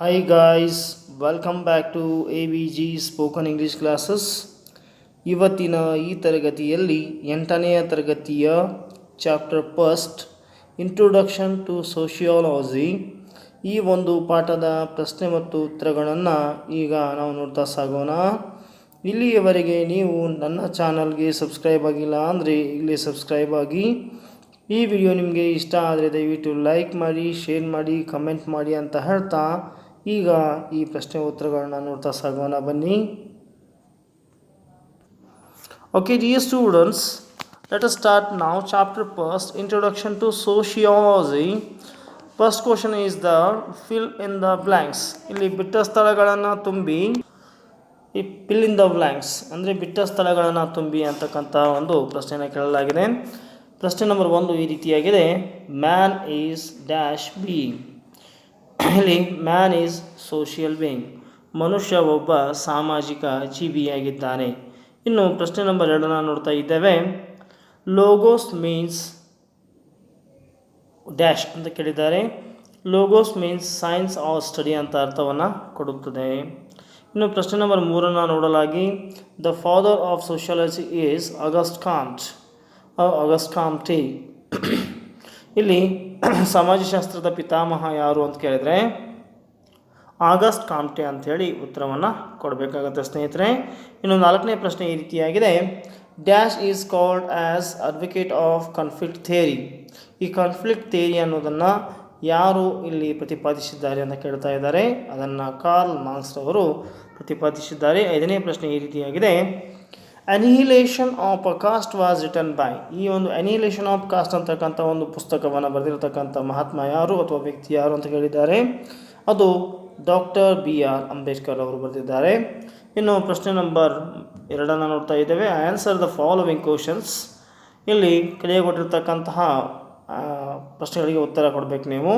Hi guys, welcome back to ABG Spoken English Classes. ಇವತ್ತಿನ ಈ ತರಗತಿಯಲ್ಲಿ ಎಂಟನೆಯ ತರಗತಿಯ chapter first introduction to sociology ಈ ಒಂದು ಪಾಠದ ಪ್ರಶ್ನೆ ಮತ್ತು ಉತ್ತರಗಳನ್ನು ಈಗ ನಾವು ನೋಡ್ತಾ ಸಾಗೋಣ. ಇಲ್ಲಿಯವರೆಗೆ ನೀವು ನನ್ನ ಚಾನಲ್ಗೆ ಸಬ್ಸ್ಕ್ರೈಬ್ ಆಗಿಲ್ಲ ಅಂದರೆ ಇಲ್ಲಿ ಸಬ್ಸ್ಕ್ರೈಬ್ ಆಗಿ. ಈ ವಿಡಿಯೋ ನಿಮಗೆ ಇಷ್ಟ ಆದರೆ ದಯವಿಟ್ಟು ಲೈಕ್ ಮಾಡಿ ಶೇರ್ ಮಾಡಿ ಕಮೆಂಟ್ ಮಾಡಿ ಅಂತ ಹೇಳ್ತಾ ಈಗ ಈ ಪ್ರಶ್ನೆ ಉತ್ತರಗಳನ್ನ ನೋಡ್ತಾ ಸಾಗೋಣ, ಬನ್ನಿ. Okay dear students let us start ನಾವು chapter first introduction to sociology first question is the fill in the blanks ಇಲ್ಲಿ ಬಿಟ್ಟ ಸ್ಥಳಗಳನ್ನು ತುಂಬಿ, ಈ ಫಿಲ್ ಇನ್ ದ ಬ್ಲ್ಯಾಂಕ್ಸ್ ಅಂದರೆ ಬಿಟ್ಟ ಸ್ಥಳಗಳನ್ನು ತುಂಬಿ ಅಂತಕ್ಕಂಥ ಒಂದು ಪ್ರಶ್ನೆಯನ್ನು ಕೇಳಲಾಗಿದೆ. ಪ್ರಶ್ನೆ ನಂಬರ್ ಒಂದು ಈ ರೀತಿಯಾಗಿದೆ. ಮ್ಯಾನ್ ಈಸ್ ಡ್ಯಾಶ್ ಬೀಯಿಂಗ್ ಇಲ್ಲಿ ಮ್ಯಾನ್ ಈಸ್ ಸೋಷಿಯಲ್ ಬೀಯಿಂಗ್. ಮನುಷ್ಯ ಒಬ್ಬ ಸಾಮಾಜಿಕ ಜೀವಿಯಾಗಿದ್ದಾನೆ. ಇನ್ನು ಪ್ರಶ್ನೆ ನಂಬರ್ ಎರಡನ್ನ ನೋಡ್ತಾ ಇದ್ದೇವೆ. ಲೋಗೋಸ್ ಮೀನ್ಸ್ ಡ್ಯಾಶ್ ಅಂತ ಕೇಳಿದ್ದಾರೆ. Logos means science of study ಅಂತ ಅರ್ಥವನ್ನು ಕೊಡುತ್ತದೆ. ಇನ್ನು ಪ್ರಶ್ನೆ ನಂಬರ್ ಮೂರನ್ನು ನೋಡಲಾಗಿ, the father of sociology is August Comte August Comte ಇಲ್ಲಿ ಸಮಾಜಶಾಸ್ತ್ರದ ಪಿತಾಮಹ ಯಾರು ಅಂತ ಕೇಳಿದರೆ ಆಗಸ್ಟ್ ಕಾಮ್ಟೆ ಅಂಥೇಳಿ ಉತ್ತರವನ್ನು ಕೊಡಬೇಕಾಗುತ್ತೆ ಸ್ನೇಹಿತರೆ. ಇನ್ನು ನಾಲ್ಕನೇ ಪ್ರಶ್ನೆ ಈ ರೀತಿಯಾಗಿದೆ. Dash is called as advocate of conflict theory ಈ ಕಾನ್ಫ್ಲಿಕ್ಟ್ ಥಿಯರಿ ಅನ್ನೋದನ್ನು ಯಾರು ಇಲ್ಲಿ ಪ್ರತಿಪಾದಿಸಿದ್ದಾರೆ ಅಂತ ಕೇಳ್ತಾ ಇದ್ದಾರೆ. ಅದನ್ನು ಕಾರ್ಲ್ ಮಾರ್ಕ್ಸ್ ಅವರು ಪ್ರತಿಪಾದಿಸಿದ್ದಾರೆ. ಐದನೇ ಪ್ರಶ್ನೆ ಈ ರೀತಿಯಾಗಿದೆ. Annihilation of a caste was written by ಈ ಒಂದು ಅನಿಹಿಲೇಷನ್ ಆಫ್ ಕಾಸ್ಟ್ ಅಂತಕ್ಕಂಥ ಒಂದು ಪುಸ್ತಕವನ್ನು ಬರೆದಿರತಕ್ಕಂಥ ಮಹಾತ್ಮ ಯಾರು ಅಥವಾ ವ್ಯಕ್ತಿ ಯಾರು ಅಂತ ಕೇಳಿದ್ದಾರೆ ಅದು ಡಾಕ್ಟರ್ ಬಿ ಆರ್ ಅಂಬೇಡ್ಕರ್ ಅವರು ಬರೆದಿದ್ದಾರೆ. ಇನ್ನು ಪ್ರಶ್ನೆ ನಂಬರ್ ಎರಡನ್ನು ನೋಡ್ತಾ ಇದ್ದೇವೆ. ಆನ್ಸರ್ ದ ಫಾಲೋವಿಂಗ್ ಕ್ವಶನ್ಸ್ ಇಲ್ಲಿ ಕಲಿಯಗೊಟ್ಟಿರ್ತಕ್ಕಂತಹ ಪ್ರಶ್ನೆಗಳಿಗೆ ಉತ್ತರ ಕೊಡಬೇಕು ನೀವು.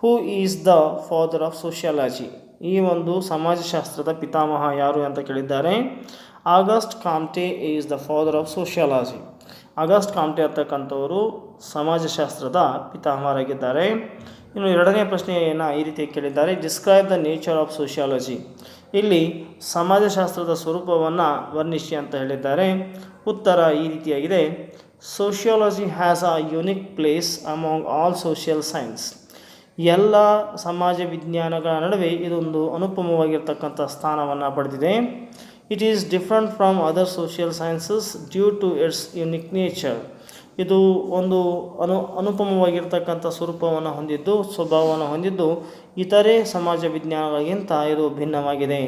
Who is the father of sociology ಈ ಒಂದು ಸಮಾಜಶಾಸ್ತ್ರದ ಪಿತಾಮಹ ಯಾರು ಅಂತ ಕೇಳಿದ್ದಾರೆ. August Comte is the father of sociology August Comte ಅಂತಕ್ಕಂಥವರು ಸಮಾಜಶಾಸ್ತ್ರದ ಪಿತಾಮಹರಾಗಿದ್ದಾರೆ. ಇನ್ನು ಎರಡನೇ ಪ್ರಶ್ನೆಯನ್ನು ಈ ರೀತಿ ಕೇಳಿದ್ದಾರೆ. Describe the nature of sociology ಇಲ್ಲಿ ಸಮಾಜಶಾಸ್ತ್ರದ ಸ್ವರೂಪವನ್ನು ವರ್ಣಿಸಿ ಅಂತ ಹೇಳಿದ್ದಾರೆ. ಉತ್ತರ ಈ ರೀತಿಯಾಗಿದೆ. Sociology has a unique place among all social science ಎಲ್ಲ ಸಮಾಜ ವಿಜ್ಞಾನಗಳ ನಡುವೆ ಇದೊಂದು ಅನುಪಮವಾಗಿರ್ತಕ್ಕಂಥ ಸ್ಥಾನವನ್ನು ಪಡೆದಿದೆ. It is different from other social sciences due to its unique nature ಇದು ಒಂದು ಅನು, ಅನುಪಮವಾಗಿರ್ತಕ್ಕಂಥ ಸ್ವರೂಪವನ್ನು ಹೊಂದಿದ್ದು, ಸ್ವಭಾವವನ್ನು ಹೊಂದಿದ್ದು ಇತರೆ ಸಮಾಜ ವಿಜ್ಞಾನಗಳಿಗಿಂತ ಇದು ಭಿನ್ನವಾಗಿದೆ.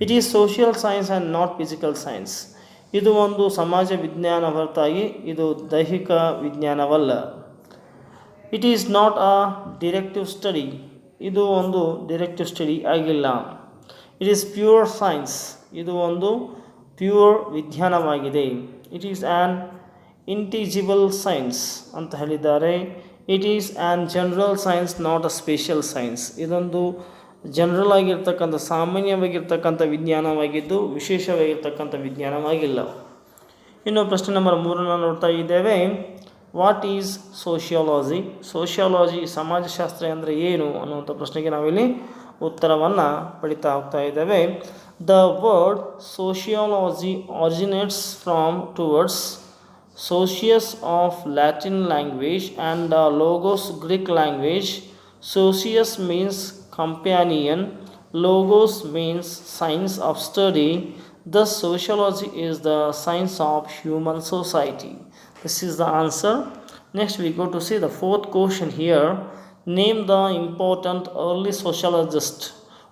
It is social science and not physical science ಇದು ಒಂದು ಸಮಾಜ ವಿಜ್ಞಾನ ಹೊರತಾಗಿ ಇದು ದೈಹಿಕ ವಿಜ್ಞಾನವಲ್ಲ. It is not a directive study ಇದು ಒಂದು ಡಿರೆಕ್ಟಿವ್ ಸ್ಟಡಿ ಆಗಿಲ್ಲ. ಇಟ್ ಈಸ್ ಪ್ಯೂರ್ ಸೈನ್ಸ್ ಇದು ಒಂದು pure ವಿಜ್ಞಾನವಾಗಿದೆ. It is an intangible science ಅಂತ ಹೇಳಿದ್ದಾರೆ. It is an general science not a special science ಇದೊಂದು ಜನರಲ್ ಆಗಿರ್ತಕ್ಕಂಥ, ಸಾಮಾನ್ಯವಾಗಿರ್ತಕ್ಕಂಥ ವಿಜ್ಞಾನವಾಗಿದ್ದು, ವಿಶೇಷವಾಗಿರ್ತಕ್ಕಂಥ ವಿಜ್ಞಾನವಾಗಿಲ್ಲ. ಇನ್ನು ಪ್ರಶ್ನೆ ನಂಬರ್ ಮೂರನ್ನು ನೋಡ್ತಾ ಇದ್ದೇವೆ. ವಾಟ್ ಈಸ್ ಸೋಷಿಯಾಲಜಿ ಸೋಷಿಯಾಲಜಿ ಸಮಾಜಶಾಸ್ತ್ರ ಅಂದರೆ ಏನು ಅನ್ನುವಂಥ ಪ್ರಶ್ನೆಗೆ ನಾವಿಲ್ಲಿ ಉತ್ತರವನ್ನು ಪಡಿತಾ ಹೋಗ್ತಾ ಇದ್ದೇವೆ the word sociology originates from towards socius of latin language and the logos greek language socius means companion logos means science of study thus sociology is the science of human society this is the answer next we go to see the fourth question here Name the important early sociologist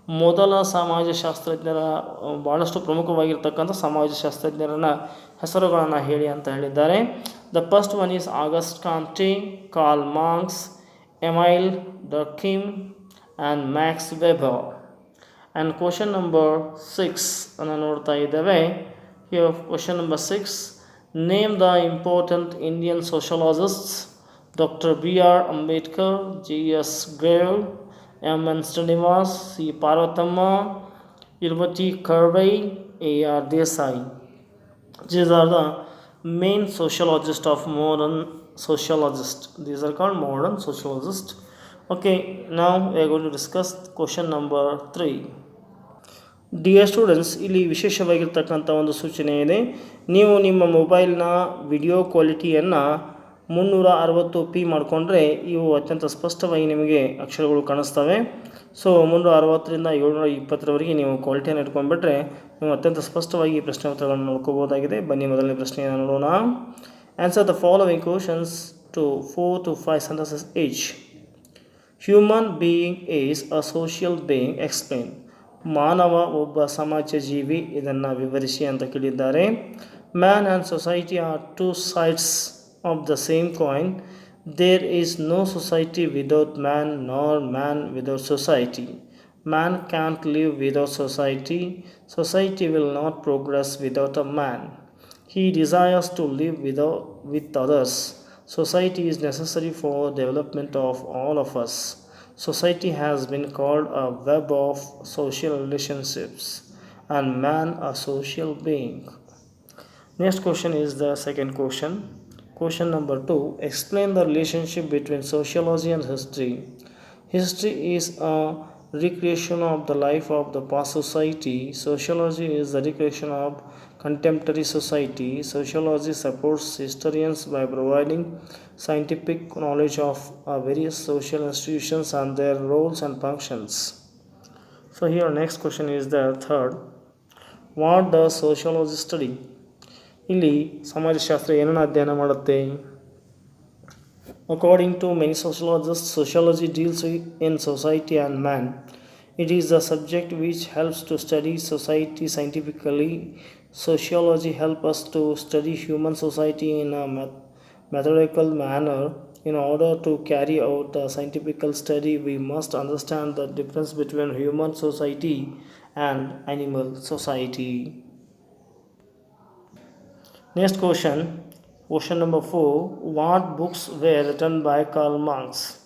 ಮೊದಲ ಸಮಾಜಶಾಸ್ತ್ರಜ್ಞರ ಭಾಳಷ್ಟು ಪ್ರಮುಖವಾಗಿರ್ತಕ್ಕಂಥ ಸಮಾಜಶಾಸ್ತ್ರಜ್ಞರನ್ನ ಹೆಸರುಗಳನ್ನು ಹೇಳಿ ಅಂತ ಹೇಳಿದ್ದಾರೆ. The first one is August Comte Karl Marx Emile Durkheim and Max Weber and question number six ಅನ್ನು ನೋಡ್ತಾ ಇದ್ದೇವೆ. Question number six name the important Indian sociologists doctor B R Ambedkar G S Ghurye M N Srinivas C Parvathamma Irawati Karve A R Desai these are the main sociologist of modern sociologist these are called modern sociologist okay ನಾವು we have to discuss question number three dear students ಇಲ್ಲಿ ವಿಶೇಷವಾಗಿರ್ತಕ್ಕಂಥ ಒಂದು ಸೂಚನೆ ಇದೆ. ನೀವು ನಿಮ್ಮ ಮೊಬೈಲ್ನ video ಕ್ವಾಲಿಟಿಯನ್ನು ಮುನ್ನೂರ ಅರವತ್ತು ಪಿ ಮಾಡಿಕೊಂಡ್ರೆ ಇವು ಅತ್ಯಂತ ಸ್ಪಷ್ಟವಾಗಿ ನಿಮಗೆ ಅಕ್ಷರಗಳು ಕಾಣಿಸ್ತವೆ. ಸೊ ಮುನ್ನೂರ ಅರವತ್ತರಿಂದ ಏಳ್ನೂರ ಇಪ್ಪತ್ತರವರೆಗೆ ನೀವು ಕ್ವಾಲಿಟಿಯನ್ನು ಇಟ್ಕೊಂಡ್ಬಿಟ್ರೆ ನೀವು ಅತ್ಯಂತ ಸ್ಪಷ್ಟವಾಗಿ ಪ್ರಶ್ನೆ ಉತ್ತರಗಳನ್ನು ನೋಡ್ಕೋಬೋದಾಗಿದೆ. ಬನ್ನಿ ಮೊದಲನೇ ಪ್ರಶ್ನೆಯನ್ನು ನೋಡೋಣ. Answer the following questions to four to five sentences as human being is a social being explain ಮಾನವ ಒಬ್ಬ ಸಮಾಜ ಜೀವಿ. ಇದನ್ನು ವಿವರಿಸಿ ಅಂತ ಕೇಳಿದ್ದಾರೆ. Man and society are two sides of the same coin, there is no society without man, nor man without society. Man can't live without society. Society will not progress without a man. He desires to live without, with others. Society is necessary for development of all of us. Society has been called a web of social relationships and man a social being. Next question is the second question. Question number 2 Explain the relationship between sociology and history. History is a recreation of the life of the past society. Sociology is the recreation of contemporary society. Sociology supports historians by providing scientific knowledge of uh, various social institutions and their roles and functions. So, here next question is the third. What does sociology study? ಇಲ್ಲಿ ಸಮಾಜಶಾಸ್ತ್ರ ಏನನ್ನು ಅಧ್ಯಯನ ಮಾಡುತ್ತೆ According to many sociologists, sociology deals with- in society and man. It is the subject which helps to study society scientifically. Sociology helps us to study human society in a met- methodical manner. In order to carry out a scientific study, we must understand the difference between human society and animal society. Next question, question number four. What books were written by Karl Marx?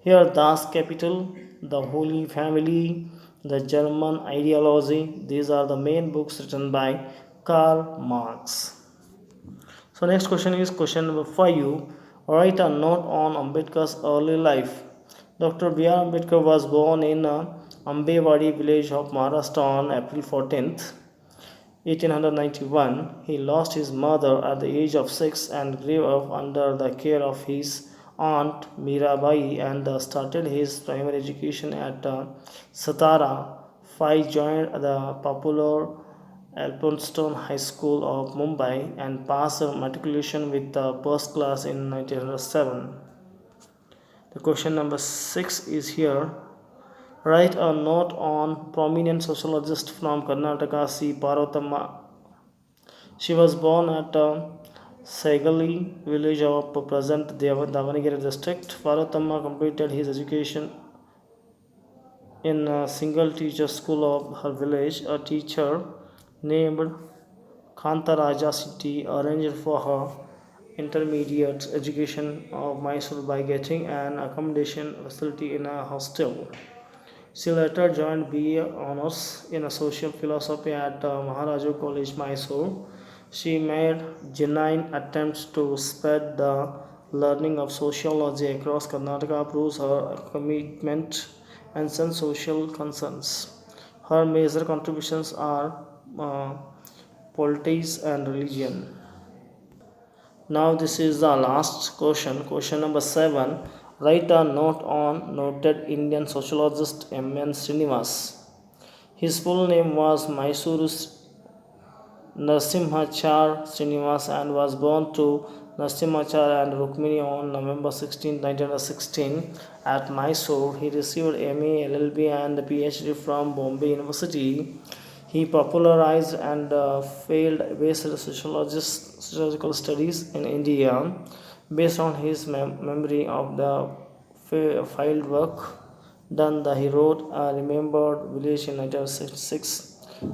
Here, Das Kapital, The Holy Family, The German Ideology. These are the main books written by Karl Marx. So, next question is question number five. Write a note on Ambedkar's early life. Dr. B.R. Ambedkar was born in uh, Ambewadi village of Maharashtra on April 14th. 1891, he lost his mother at the age of six and grew up under the care of his aunt Mirabai and started his primary education at uh, Satara. Five joined the popular Elphinstone High School of Mumbai and passed matriculation with the first class in 1907. The question number six is here. Write a note on prominent sociologist from Karnataka, C. Parvatama. She was born at uh, Saigali village of present Davanagere district. Parvatama completed his education in a single teacher school of her village. A teacher named Kantaraja City arranged for her intermediate education of Mysore by getting an accommodation facility in a hostel. She later joined BA Honours in Social Philosophy at uh, Maharaja College, Mysore. She made genuine attempts to spread the learning of sociology across Karnataka, proves her commitment and some social concerns. Her major contributions are uh, politics and religion. Now, this is the last question. Question number seven. Write a note on noted Indian sociologist M.N. Srinivas. His full name was Mysuru Narsimhachar Srinivas and was born to Narsimhachar and Rukmini on November 16, 1916 at Mysore. He received MA, LLB and PhD from Bombay University. He popularized and uh, failed basic sociologist, sociological studies in India based on his mem- memory of the fa- field work done. The, he wrote a remembered village in 1966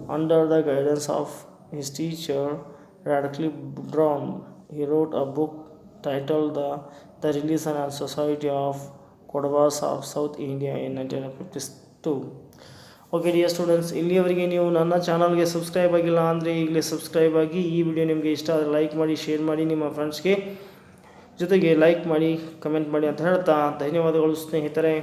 under the guidance of his teacher Radcliffe Brown. He wrote a book titled The, the Religion and Society of Kodavas of South India in 1952. Okay dear students ಇಲ್ಲಿಯವರೆಗೆ ನೀವು ನನ್ನ ಚಾನಲ್ಗೆ subscribe ಆಗಿಲ್ಲ ಅಂದರೆ ಈಗಲೇ subscribe ಆಗಿ ಈ video ನಿಮಗೆ ಇಷ್ಟ ಆದರೆ ಲೈಕ್ ಮಾಡಿ ಶೇರ್ ಮಾಡಿ ನಿಮ್ಮ ಫ್ರೆಂಡ್ಸ್ಗೆ ಜೊತೆಗೆ ಲೈಕ್ ಮಾಡಿ ಕಮೆಂಟ್ ಮಾಡಿ ಅಂತ ಹೇಳ್ತಾ ಧನ್ಯವಾದಗಳು ಸ್ನೇಹಿತರೆ.